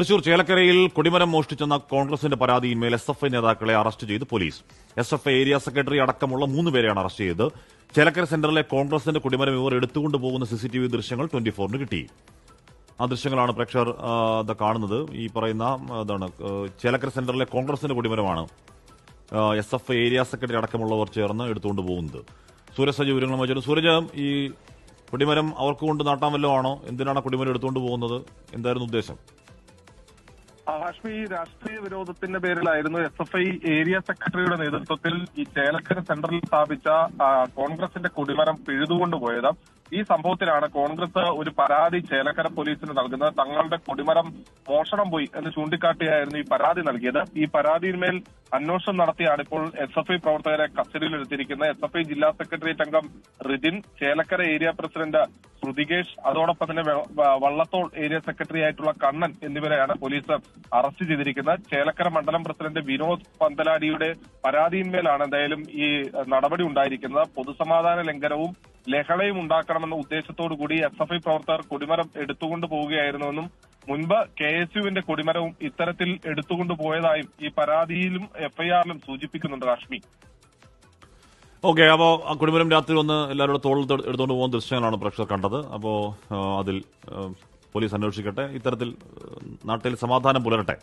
തൃശൂർ ചേലക്കരയിൽ കൊടിമരം മോഷ്ടിച്ചെന്ന കോൺഗ്രസിന്റെ പരാതിയിന്മേൽ എസ് എഫ് ഐ നേതാക്കളെ അറസ്റ്റ് ചെയ്ത് police. S F I area secretary അടക്കമുള്ള മൂന്ന് പേരെയാണ് അറസ്റ്റ് ചെയ്തത് ചേലക്കര സെന്ററിലെ കോൺഗ്രസിന്റെ കൊടിമരം ഇവർ എടുത്തുകൊണ്ട് പോകുന്ന സിസിടിവി ദൃശ്യങ്ങൾ ട്വന്റി ഫോറിന് കിട്ടി. ആ ദൃശ്യങ്ങളാണ് പ്രേക്ഷകർ കാണുന്നത്. ഈ പറയുന്ന ആ, ഇതാണ് ചേലക്കര സെന്ററിലെ കോൺഗ്രസിന്റെ കൊടിമരമാണ് S F I area secretary അടക്കമുള്ളവർ ചേർന്ന് എടുത്തുകൊണ്ട് പോകുന്നത്. സൂരജ് സജി വിവരങ്ങളുമായി സൂരജ് ഈ കൊടിമരം അവർക്ക് കൊണ്ട് നാട്ടാൻ വല്ലതും ആണോ? എന്തിനാണ് കൊടിമരം എടുത്തുകൊണ്ട് പോകുന്നത്? എന്തായിരുന്നു ഉദ്ദേശം? ഹാഷ്മി രാഷ്ട്രീയ വിരോധത്തിന്റെ പേരിലായിരുന്നു എസ് എഫ് ഐ ഏരിയ സെക്രട്ടറിയുടെ നേതൃത്വത്തിൽ ഈ ചേലക്കര സെന്ററിൽ സ്ഥാപിച്ച കോൺഗ്രസിന്റെ കൊടിമരം പിഴുതുകൊണ്ടുപോയത് ഈ സംഭവത്തിലാണ് കോൺഗ്രസ് ഒരു പരാതി ചേലക്കര പോലീസിന് നൽകുന്നത്. തങ്ങളുടെ കൊടിമരം മോഷണം പോയി എന്ന് ചൂണ്ടിക്കാട്ടിയായിരുന്നു ഈ പരാതി നൽകിയത്. ഈ പരാതിയിന്മേൽ അന്വേഷണം നടത്തിയാണ് ഇപ്പോൾ എസ് എഫ് ഐ പ്രവർത്തകരെ കസ്റ്റഡിയിലെടുത്തിരിക്കുന്നത്. എസ് എഫ് ഐ ജില്ലാ സെക്രട്ടേറിയറ്റ് അംഗം റിജിൻ ചേലക്കര ഏരിയ പ്രസിഡന്റ് ശ്രുതികേഷ് അതോടൊപ്പം തന്നെ വള്ളത്തോൾ ഏരിയ സെക്രട്ടറി ആയിട്ടുള്ള കണ്ണൻ എന്നിവരെയാണ് പോലീസ് അറസ്റ്റ് ചെയ്തിരിക്കുന്നത്. ചേലക്കര മണ്ഡലം പ്രസിഡന്റ് വിനോദ് പന്തലാടിയുടെ പരാതിയിന്മേലാണ് എന്തായാലും ഈ നടപടി ഉണ്ടായിരിക്കുന്നത്. പൊതുസമാധാന ലംഘനവും ലഹളയും ഉണ്ടാക്കണമെന്ന ഉദ്ദേശത്തോടു കൂടി എസ് എഫ് ഐ പ്രവർത്തകർ കൊടിമരം എടുത്തുകൊണ്ട് പോവുകയായിരുന്നുവെന്നും മുൻപ് കെ എസ് യുവിന്റെ കൊടിമരവും ഇത്തരത്തിൽ എടുത്തുകൊണ്ട് പോയതായും ഈ പരാതിയിലും എഫ്ഐആറിലും സൂചിപ്പിക്കുന്നുണ്ട് കാശ്മീർ ഓക്കെ അപ്പോൾ കുടുംബം രാത്രി വന്ന് എല്ലാവരുടെ തോളിൽ എടുത്തുകൊണ്ട് പോകുന്ന ദൃശ്യങ്ങളാണ് പ്രേക്ഷകർ കണ്ടത്. അപ്പോൾ അതിൽ പോലീസ് അന്വേഷിക്കട്ടെ. ഇത്തരത്തിൽ നാട്ടിൽ സമാധാനം പുലരട്ടെ.